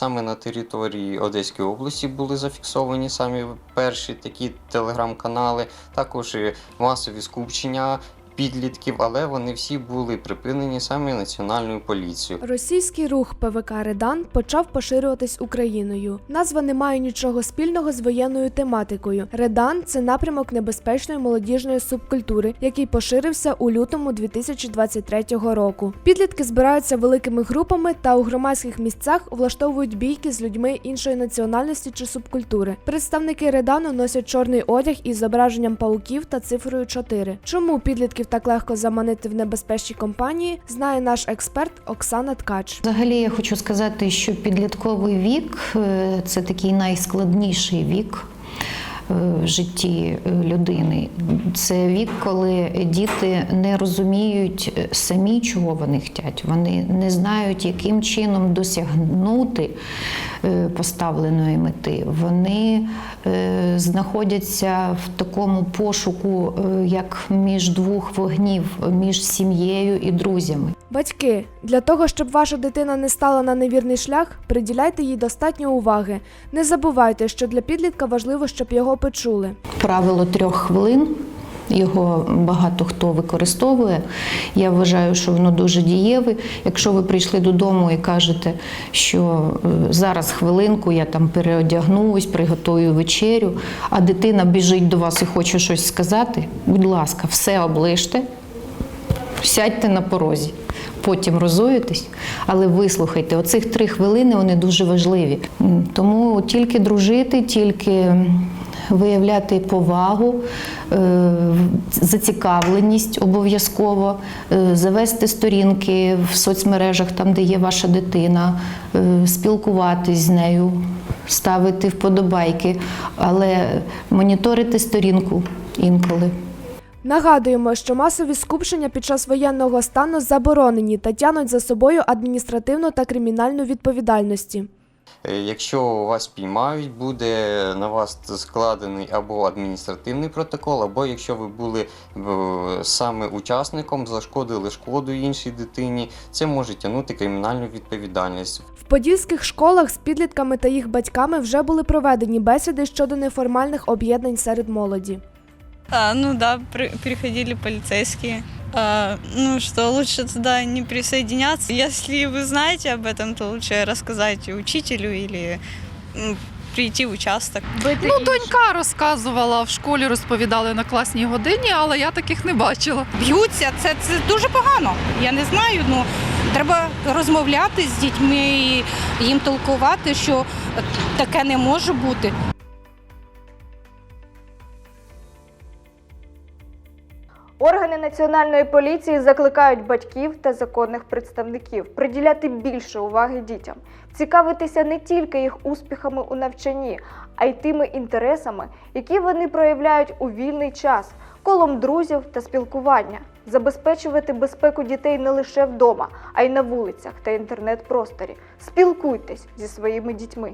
саме на території Одеської області були зафіксовані самі перші такі телеграм-канали, також масові скупчення підлітків, але вони всі були припинені саме національною поліцією. Російський рух ПВК Редан почав поширюватись Україною. Назва не має нічого спільного з воєнною тематикою. Редан це напрямок небезпечної молодіжної субкультури, який поширився у лютому 2023 року. Підлітки збираються великими групами та у громадських місцях влаштовують бійки з людьми іншої національності чи субкультури. Представники Редану носять чорний одяг із зображенням пауків та цифрою 4. Чому підлітків так легко заманити в небезпечні компанії, знає наш експерт Оксана Ткач. Взагалі я хочу сказати, що підлітковий вік е, це такий найскладніший вік. Е, житті е, людини це вік, коли діти не розуміють е, самі, чого вони хочуть. Вони не знають, яким чином досягнути поставленої мети. Вони знаходяться в такому пошуку, як між двох вогнів, між сім'єю і друзями. Батьки, для того, щоб ваша дитина не стала на невірний шлях, приділяйте їй достатньо уваги. Не забувайте, що для підлітка важливо, щоб його почули. Правило трьох хвилин. Його багато хто використовує. Я вважаю, що воно дуже дієве. Якщо ви прийшли додому і кажете, що е, зараз хвилинку, я там переодягнусь, приготую вечерю, а дитина біжить до вас і хоче щось сказати, будь ласка, все оближте, сядьте на порозі. Потім розуєтесь, але вислухайте, оцих три хвилини вони дуже важливі. Тому тільки дружити, тільки виявляти повагу, е, зацікавленість обов'язково, е, завести сторінки в соцмережах, там, де є ваша дитина, е, спілкуватись з нею, ставити вподобайки, але моніторити сторінку інколи. Нагадуємо, що масові скупчення під час воєнного стану заборонені та тянуть за собою адміністративну та кримінальну відповідальності. Е, Якщо вас піймають, буде на вас складений або адміністративний протокол, або якщо ви були е, саме учасником, зашкодили шкоду іншій дитині, це може тягнути кримінальну відповідальність. В подільських школах з підлітками та їх батьками вже були проведені бесіди щодо неформальних об'єднань серед молоді. А, ну да, при- приходили полицейские. А, ну что, лучше туда не присоединяться. Если вы знаете об этом, то лучше рассказать учителю или прийти в участок. Ну, донька розказувала в школі, розповідали на класній годині, але я таких не бачила. б'ються, це, це дуже погано. Я не знаю. Ну треба розмовляти з дітьми і їм толкувати, що таке не може бути. Органи національної поліції закликають батьків та законних представників приділяти більше уваги дітям, цікавитися не тільки їх успіхами у навчанні, а й тими інтересами, які вони проявляють у вільний час, колом друзів та спілкування, забезпечувати безпеку дітей не лише вдома, а й на вулицях та інтернет-просторі. Спілкуйтесь зі своїми дітьми.